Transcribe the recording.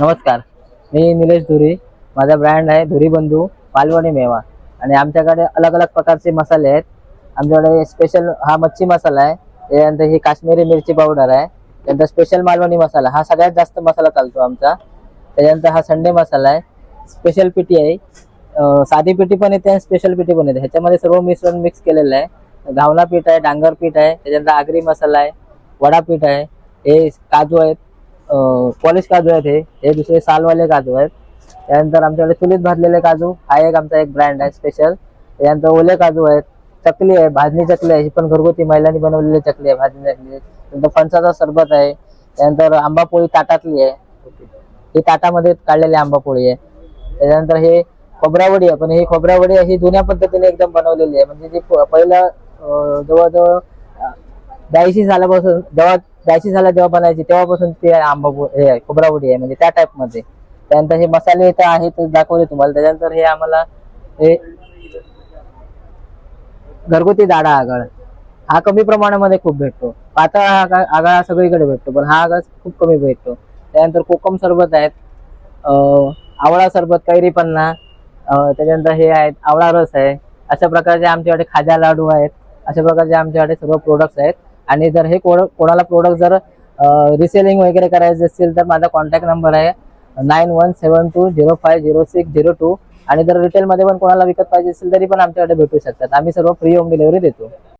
नमस्कार. मी निलेश धुरी. माझा ब्रँड आहे धुरी बंधू मालवणी मेवा. आणि आमच्याकडे अलग अलग प्रकारचे मसाले आहेत. आमच्याकडे स्पेशल हा मच्छी मसाला आहे. त्याच्यानंतर ही काश्मीरी मिरची पावडर आहे. त्यानंतर स्पेशल मालवणी मसाला. हा सगळ्यात जास्त मसाला चालतो आमचा. त्याच्यानंतर हा संडे मसाला आहे. स्पेशल पिठी आहे. साधी पिठी पण येते आणि स्पेशल पिठी पण येते. ह्याच्यामध्ये सर्व मिश्रण मिक्स केलेलं आहे. घावना पीठ आहे डांगर पीठ आहे. त्याच्यानंतर आगरी मसाला आहे. वडा पीठ आहे. हे काजू आहेत. पॉलिश काजू आहेत हे. हे दुसरे सालवाले काजू आहेत. त्यानंतर आमच्याकडे चुलीत भाजलेले काजू. हा एक आमचा एक ब्रँड आहे स्पेशल त्यानंतर ओले काजू आहेत. चकली आहे. भाजणी चकली आहे. ही पण घरगुती महिलांनी बनवलेली चकली आहे. भाजणी चकली आहे. त्यानंतर फणसाचा सरबत आहे. त्यानंतर आंबा पोळी ताटातली आहे. ही ताटामध्ये काढलेली आंबा पोळी आहे. त्याच्यानंतर हे खोबरावडी आहे. पण ही खोबरावडी ही जुन्या पद्धतीने एकदम बनवलेली आहे. म्हणजे जी प- पहिलं जवळजवळ ब्याऐंशी सालापासून जेव्हा ब्याऐंशी झाला जेव्हा बनायची तेव्हापासून ते आंबा हे आहे, खोबरावडी आहे म्हणजे त्या टाइपमध्ये. त्यानंतर हे मसाले तर आहेत दाखवले तुम्हाला. त्याच्यानंतर हे आम्हाला हे घरगुती दाडा आगळ. हा कमी प्रमाणामध्ये खूप भेटतो. पातळ हा आगळ सगळीकडे भेटतो पण हा आगळ खूप कमी भेटतो. त्यानंतर कोकम सरबत आहेत आवळा सरबत कैरी पन्ना त्याच्यानंतर हे आहेत आवळा रस आहे. अशा प्रकारचे आमच्याकडे खाजा लाडू आहेत. अशा प्रकारचे आमच्याकडे सर्व प्रोडक्ट्स आहेत. आणि जर हे कोण- कोणाला प्रोडक्ट जर रिसेलिंग वगैरे करायचे असतील तर माझा कॉन्टॅक्ट नंबर आहे nine one seven two zero five zero six zero two आणि जर रिटेलमध्ये पण कोणाला विकत पाहिजे असेल तरी पण आमच्याकडे भेटू शकतात. आम्ही सर्व फ्री होम डिलिव्हरी देतो.